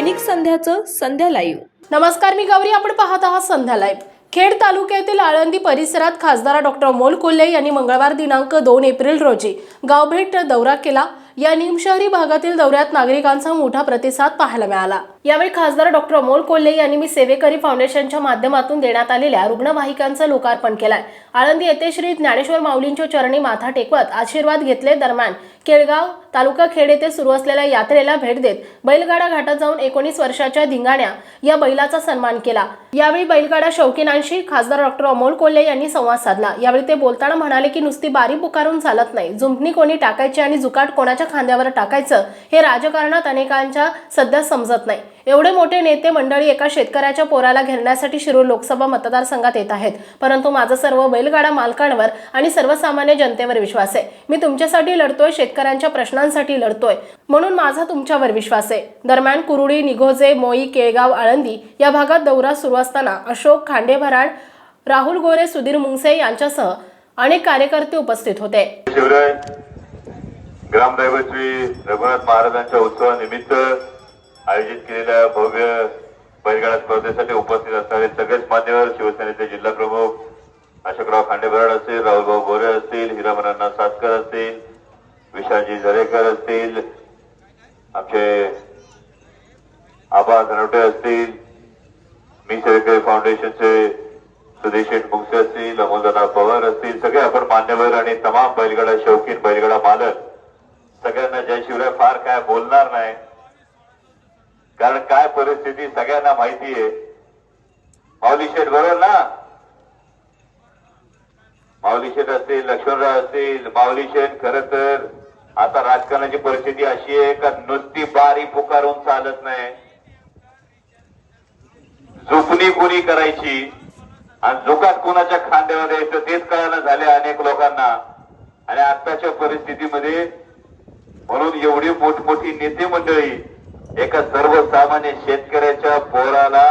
दैनिक संध्याचं संध्या live नमस्कार मी गौरी. आपण पाहत आहात संध्या लाईव्ह खेड तालुक्यातील आळंदी परिसरात खासदार डॉक्टर अमोल कोल्हे यांनी मंगळवार दिनांक दोन एप्रिल रोजी गावभेट दौरा केला. या निमशहरी भागातील दौऱ्यात नागरिकांचा मोठा प्रतिसाद पाहायला मिळाला. यावेळी खासदार डॉक्टर अमोल कोल्हे यांनी मी सेवेकरी फाउंडेशनच्या माध्यमातून देण्यात आलेल्या रुग्णवाहिकांचं लोकार्पण केलंय. आळंदी येथे श्री ज्ञानेश्वर माऊलींच्या चरणी माथा टेकवत आशीर्वाद घेतले दरम्यान केळगाव तालुका खेड येथे सुरू असलेल्या यात्रेला भेट देत बैलगाडा घाटात जाऊन एकोणीस वर्षाच्या धिंगाण्या या बैलाचा सन्मान केला. यावेळी बैलगाडा शौकीनांशी खासदार डॉक्टर अमोल कोल्हे यांनी संवाद साधला. यावेळी ते बोलताना म्हणाले की नुसती बारी पुकारून चालत नाही. जुंपणी कोणी टाकायची आणि जुकाट कोणाच्या खांद्यावर टाकायचं हे राजकारणात अनेकांच्या सध्या समजत नाही. एवढे मोठे नेते मंडळी एका शेतकऱ्याच्या पोराला घेरण्यासाठी शिरूर लोकसभा मतदारसंघात येत आहेत. परंतु माझा सर्व बैलगाडा मालकांवर आणि सर्वसामान्य जनतेवर विश्वास आहे. मी तुमच्यासाठी लढतोय शेतकऱ्यांच्या प्रश्नांसाठी लढतोय. म्हणून माझा तुमच्यावर विश्वास आहे. दरम्यान कुरुडी निघोजे मोई केळगाव आळंदी या भागात दौरा सुरू असताना अशोक खांडेभराड राहुल गोरे सुधीर मुंगसे यांच्यासह अनेक कार्यकर्ते उपस्थित होते. शिवराय ग्रामदैवत श्री रघुनाथ महाराजांच्या उत्सवानिमित्त आयोजित केलेल्या भव्य बैलगाडा स्पर्धेसाठी उपस्थित असणारे सगळेच मान्यवर शिवसेनेचे जिल्हा प्रमुख अशोकराव खांडेबराड असतील राहुलभाऊ गोरे असतील हिरामनांना सातकर असतील विशालजी झरेकर असतील आमचे आबा धनवटे असतील मी सेवेकरी फाउंडेशनचे सुदेश शेठ मुंगसे असतील अमोलदादा पवार असतील सगळे आपण मान्यवर आणि तमाम बैलगाडा शौकीन बैलगाडा मालक. सगळ्यांना जय शिवराय फार काय बोलणार नाही. कारण काय परिस्थिती सगळ्यांना माहिती आहे माऊली शेठ बरोबर ना? माऊली शेठ असतील लक्ष्मणराव असतील माऊली शेठ खर तर आता राजकारणाची परिस्थिती अशी आहे का नुसती बारी पुकारून चालत नाही. झुकणी कोणी करायची आणि झुकात कोणाच्या खांद्यावर यायचं तेच कळायला झाले अनेक लोकांना. आणि आताच्या परिस्थितीमध्ये म्हणून एवढी मोठमोठी नेते मंडळी एका सर्वसामान्य शेतकऱ्याच्या पोराला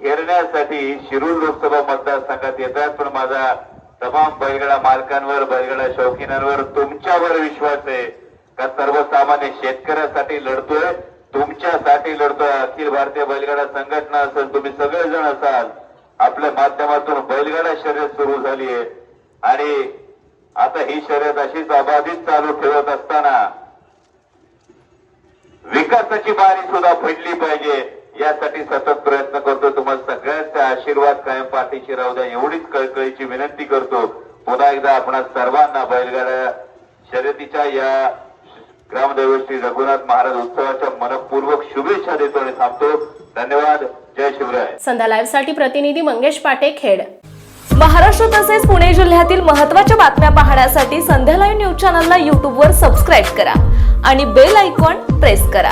घेरण्यासाठी शिरूर लोकसभा मतदारसंघात येतात पण माझा तमाम बैलगडा मालकांवर बैलगाडा शौकीनांवर तुमच्यावर विश्वास आहे. का सर्वसामान्य शेतकऱ्यासाठी लढतोय? तुमच्यासाठी लढतोय. अखिल भारतीय बैलगाडा संघटना असेल तुम्ही सगळेजण असाल. आपल्या माध्यमातून बैलगाडा शर्यत सुरू झाली आहे आणि आता ही शर्यत अशीच अबाधित चालू ठेवत असताना विकासाची बारी सुद्धा फडली पाहिजे यासाठी सतत प्रयत्न करतो. तुम्हाला सगळ्यांचा आशीर्वाद कायम पाठीशी राहू द्या. एवढीच कळकळीची विनंती करतो. पुन्हा एकदा आपण सर्वांना बैलगाड्या शर्यतीच्या या ग्रामदैवत श्री रघुनाथ महाराज उत्सवाच्या मनपूर्वक शुभेच्छा देतो आणि थांबतो. धन्यवाद. जय शिवराय. संध्या लाईव्हसाठी प्रतिनिधी मंगेश पाटे खेड. महाराष्ट्र तसेच पुणे जिल्ह्यातील महत्त्वाच्या बातम्या पाहण्यासाठी संध्या लाईव्ह न्यूज चॅनलला यूट्यूबवर सबस्क्राईब करा आणि बेल आयकॉन प्रेस करा.